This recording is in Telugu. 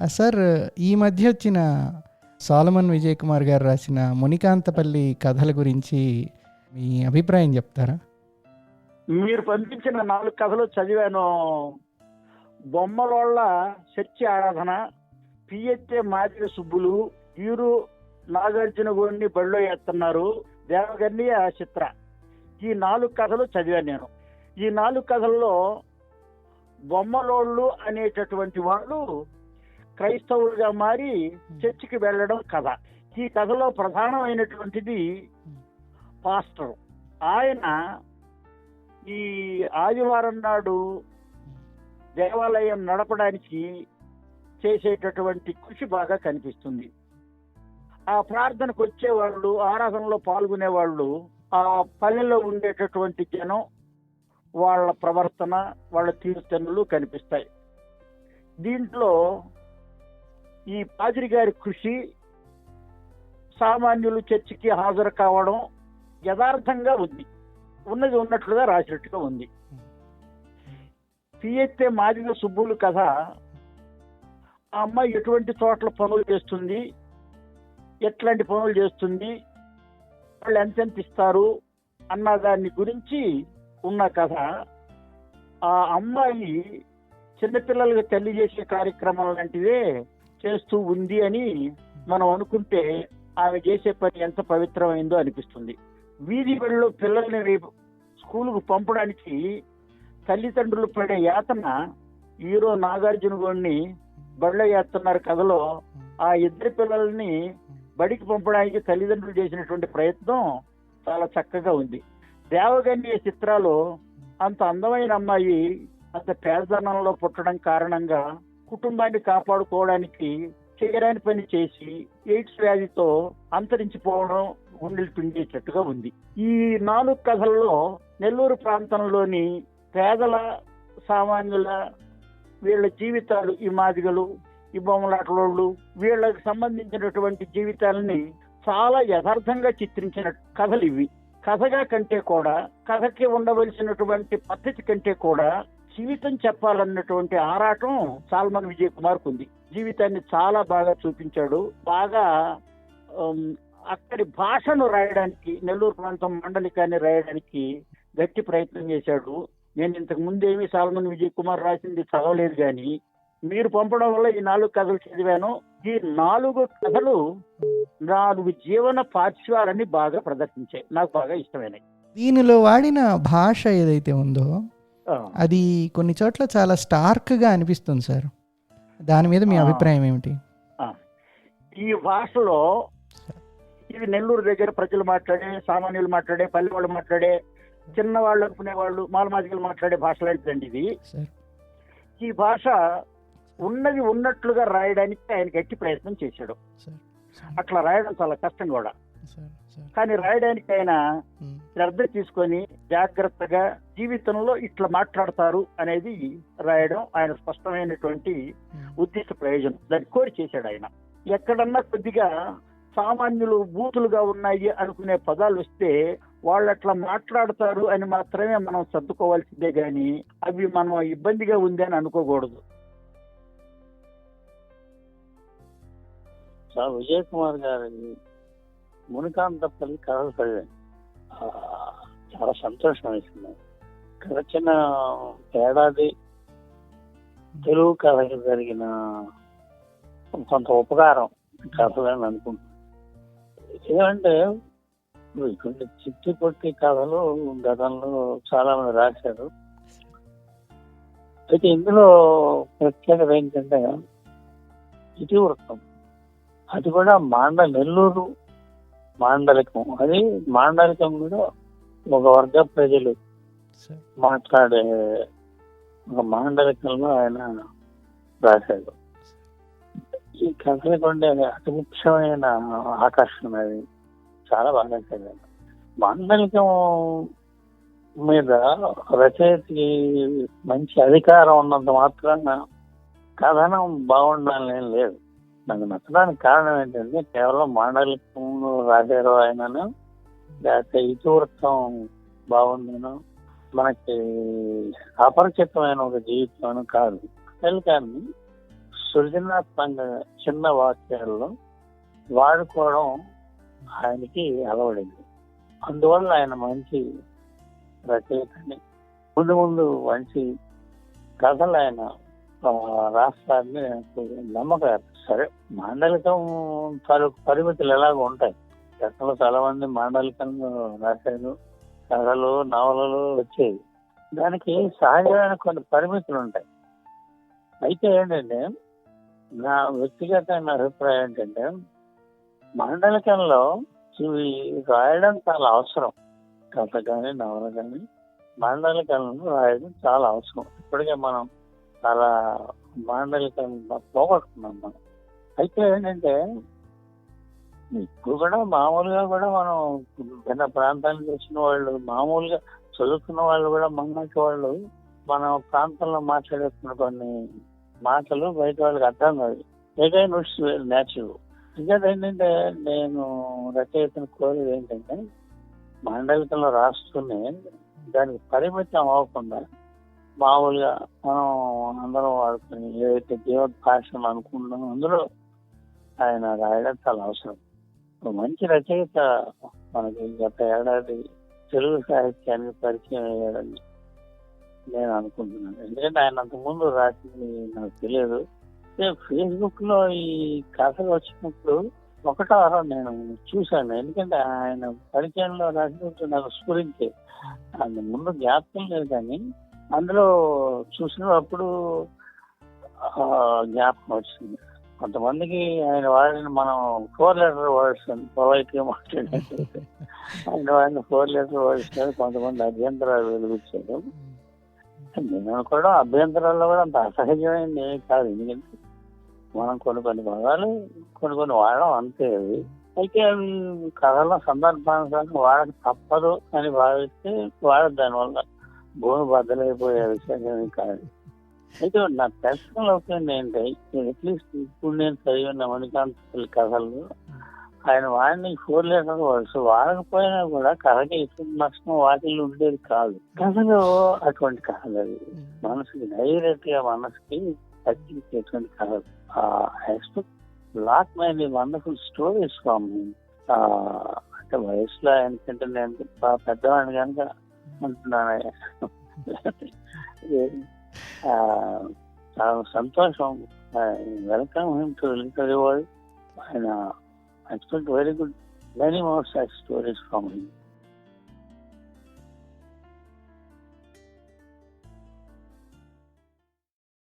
సార్ ఈ మధ్య వచ్చిన సాలమన్ విజయ్ కుమార్ గారు రాసిన మునికాంతపల్లి కథల గురించి మీ అభిప్రాయం చెప్తారా? మీరు పంపించిన నాలుగు కథలు చదివాను. బొమ్మలోళ్ళ శక్తి ఆరాధన పిహెచ్ఏ మాదిరి సుబ్బులు వీరు నాగార్జున గోడిని బడిలో ఎత్తున్నారు దేవగన్ని చిత్ర. ఈ నాలుగు కథలు చదివాను నేను. ఈ నాలుగు కథల్లో బొమ్మలోళ్ళు అనేటటువంటి వాళ్ళు క్రైస్తవులుగా మారి చర్చికి వెళ్ళడం కథ. ఈ కథలో ప్రధానమైనటువంటిది పాస్టర్. ఆయన ఈ ఆదివారం నాడు దేవాలయం నడపడానికి చేసేటటువంటి కృషి బాగా కనిపిస్తుంది. ఆ ప్రార్థనకు వచ్చేవాళ్ళు ఆరాధనలో పాల్గొనే వాళ్ళు ఆ పల్లెలో ఉండేటటువంటి జనం వాళ్ళ ప్రవర్తన వాళ్ళ తీరుతెన్నులు కనిపిస్తాయి. దీంట్లో ఈ పాదిరి గారి కృషి సామాన్యులు చర్చికి హాజరు కావడం యథార్థంగా ఉంది. ఉన్నది ఉన్నట్లుగా రాసినట్టుగా ఉంది. పిఎత్తే మాదిగ సుబ్బులు కథ. ఆ అమ్మాయి ఎటువంటి చోట్ల పనులు చేస్తుంది? ఎట్లాంటి పనులు చేస్తుంది? వాళ్ళు ఎంతెంత ఇస్తారు? అన్న దాన్ని గురించి ఉన్న కథ. ఆ అమ్మాయి చిన్నపిల్లలకు తల్లి చేసే కార్యక్రమం లాంటివే చేస్తూ ఉంది అని మనం అనుకుంటే ఆమె చేసే పని ఎంత పవిత్రమైందో అనిపిస్తుంది. వీధి బడిలో పిల్లల్ని రేపు స్కూలుకు పంపడానికి తల్లిదండ్రులు పడే యాతన హీరో నాగార్జున గోడిని బడిలో వేస్తున్నారు కథలో. ఆ ఇద్దరి పిల్లల్ని బడికి పంపడానికి తల్లిదండ్రులు చేసినటువంటి ప్రయత్నం చాలా చక్కగా ఉంది. దేవగన్య చిత్రాలు అంత అందమైన అమ్మాయి అంత పేదనంలో పుట్టడం కారణంగా కుటుంబాన్ని కాపాడుకోవడానికి చేయరాని పని చేసి ఎయిడ్స్ వ్యాధితో అంతరించిపోవడం గుండెలు పిండేటట్టుగా ఉంది. ఈ నాలుగు కథల్లో నెల్లూరు ప్రాంతంలోని పేదల సామాన్యుల వీళ్ళ జీవితాలు ఈ మాదిగలు ఈ బొమ్మలాటలోళ్ళు వీళ్ళకి సంబంధించినటువంటి జీవితాలని చాలా యథార్థంగా చిత్రించిన కథలు ఇవి. కథగా కంటే కూడా కథకి ఉండవలసినటువంటి పద్ధతి కంటే కూడా జీవితం చెప్పాలన్నటువంటి ఆరాటం సాల్మన్ విజయ్ కుమార్ ఉంది జీవితాన్ని చాలా బాగా చూపించాడు. బాగా అక్కడి భాషను రాయడానికి నెల్లూరు ప్రాంతం మండలికాన్ని రాయడానికి గట్టి ప్రయత్నం చేశాడు. నేను ఇంతకు ముందేమి సాల్మన్ విజయ్ కుమార్ రాసింది చదవలేదు కానీ మీరు పంపడం వల్ల ఈ నాలుగు కథలు చదివాను. ఈ నాలుగు కథలు నాలుగు జీవన పార్శ్వాలని బాగా ప్రదర్శించాయి. నాకు బాగా ఇష్టమైనవి దీనిలో వాడిన భాష ఏదైతే ఉందో అది కొన్ని చోట్ల చాలా స్టార్క్గా అనిపిస్తుంది సార్. దాని మీద మీ. అభిప్రాయం ఏమిటి. ఈ భాషలో ఇది నెల్లూరు దగ్గర ప్రజలు మాట్లాడే సామాన్యులు మాట్లాడే పల్లె వాళ్ళు మాట్లాడే చిన్నవాళ్ళు అనుకునే వాళ్ళు మాలమాదికలు మాట్లాడే భాష లాంటిదండి ఇది ఈ భాష ఉన్నది ఉన్నట్లుగా రాయడానికి ఆయన గట్టి ప్రయత్నం చేశాడు. అట్లా రాయడం చాలా కష్టం కూడా. కానీ రాయడానికి ఆయన శ్రద్ధ తీసుకొని జాగ్రత్తగా జీవితంలో ఇట్లా మాట్లాడతారు అనేది రాయడం ఆయన స్పష్టమైనటువంటి ఉద్దేశ ప్రయోజనం. దాన్ని కోరి చేశాడు ఆయన. ఎక్కడన్నా కొద్దిగా సామాన్యులు బూతులుగా ఉన్నాయి అనుకునే పదాలు వస్తే వాళ్ళు అట్లా మాట్లాడతారు అని మాత్రమే మనం సర్దుకోవాల్సిందే గాని అవి మనం ఇబ్బందిగా ఉంది అని అనుకోకూడదు. సార్ విజయ్ కుమార్ గారి మునికాంతపల్లి కథలు చదివాను. చాలా సంతోషం వేసింది. గడిచిన ఏడాది తెలుగు కథకు జరిగిన కొంత ఉపకారం కథలని అనుకుంటున్నాను. ఏమంటే ఇటువంటి చిట్టి పొట్టి కథలు గతంలో చాలా మంది రాశారు. అయితే ఇందులో ప్రత్యేకత ఏంటంటే ఇతివృత్తం. అది కూడా మాండ నెల్లూరు మాండలికం. అది మాండలికం కూడా ఒక వర్గ ప్రజలు మాట్లాడే ఒక మాండలికంలో ఆయన రాశాడు. ఈ కథలకు ఉండే అతి ముఖ్యమైన ఆకర్షణ అది. చాలా బాగా చదివాను మాండలికం మీద రచయితకి మంచి అధికారం ఉన్నంత మాత్రాన కథనం బాగుండాలని లేదు. నాకు నచ్చడానికి కారణం ఏంటంటే కేవలం మాండలికం రాశారు ఆయనను లేకపోతే ఇతివృత్తం బాగుందను మనకి అపరిచితమైన ఒక జీవితం కాదు. కానీ సృజనాత్మకంగా చిన్న వాక్యాల్లో వాడుకోవడం ఆయనకి అలవడింది. అందువల్ల ఆయన మంచి రచయితని. ముందు ముందు మంచి కథలు ఆయన రాష్ట్రాన్ని రాస్తారని సరే మాండలికం తాలూకు పరిమితులు ఎలాగో ఉంటాయి. గతంలో చాలా మంది మాండలికంలో రాశారు కథలు నవలలు వచ్చేవి. దానికి సహజమైన కొన్ని పరిమితులు ఉంటాయి. అయితే ఏంటంటే నా వ్యక్తిగతమైన అభిప్రాయం ఏంటంటే మాండలికంలో ఇవి రాయడం చాలా అవసరం. కథ కానీ నవల కానీ మాండలికాలను రాయడం చాలా అవసరం. ఇప్పటికే మనం చాలా మాండలికాలను పోగొట్టుకున్నాం మనం. అయితే ఏంటంటే ఇప్పుడు కూడా మామూలుగా కూడా మనం భిన్న ప్రాంతానికి వచ్చిన వాళ్ళు మామూలుగా చదువుకున్న వాళ్ళు కూడా మనకి వాళ్ళు మన ప్రాంతంలో మాట్లాడేస్తున్న కొన్ని మాటలు బయట వాళ్ళకి అర్థం కాదు. ఏదైనా నేచురల్ ఇంకా ఏంటంటే నేను రచయితను కోరేది ఏంటంటే మాండలికంలో రాస్తూనే దానికి పరిమితం అవ్వకుండా మామూలుగా మనం అందరం వాడుకుని ఏదైతే జీవన భాష అనుకుంటున్నాం అందులో ఆయన రాయడం చాలా అవసరం. మంచి రచయిత మనకి గత ఏడాది తెలుగు సాహిత్యానికి పరిచయం అయ్యాడని నేను అనుకుంటున్నాను. ఎందుకంటే ఆయన అంతకుముందు రాసింది నాకు తెలియదు. ఫేస్బుక్లో ఈ కథలు వచ్చినప్పుడు ఒకటో నేను చూశాను. ఎందుకంటే ఆయన పరిచయంలో రాసినట్టు నాకు స్ఫురించే. అంత ముందు జ్ఞాపకం లేదు కానీ అందులో చూసినప్పుడు జ్ఞాపకం వచ్చింది. కొంతమందికి ఆయన వాడిన మనం ఫోర్ లెటర్ వర్డ్స్ పొలైట్గా మాట్లాడారు ఆయన వాడిన ఫోర్ లెటర్ వర్డ్స్ కొంతమంది అభ్యంతరాలు వెలుగుచ్చారు నేను కూడా అభ్యంతరాల్లో కూడా అంత అసహజమైంది ఏమీ కాదు. ఎందుకంటే మనం కొన్ని కొన్ని పదాలు కొన్ని కొన్ని వాడడం అంతే అవి అయితే అవి కథలో సందర్భానుసారం వాడక తప్పదు అని భావిస్తే వాడదు దానివల్ల భూమి బద్దలైపోయే విషయం కాదు. అయితే నా పర్సనల్ ఒపీనియన్ ఏంటంటే అట్లీస్ట్ ఇప్పుడు నేను చదివిన మణికాంత్ కథలు ఆయన వాడిని ఫోర్ లీటర్ వర్డ్స్ వాడకపోయినా కూడా కథకి ఎటువంటి నష్టం వాటిల్లో ఉండేది కాదు. కథలు అటువంటి కథలు అవి. మనసుకి డైరెక్ట్గా మనసుకి తగ్గించేటువంటి కథలు. Expect lot mind wonderful stories from అంటే వయసులో ఎందుకంటే నేను పెద్దవాడిని కనుక అంటున్నాను. ఆ, చాలా సంతోషం welcome him to literary world ఆయన expect very good many more such stories from him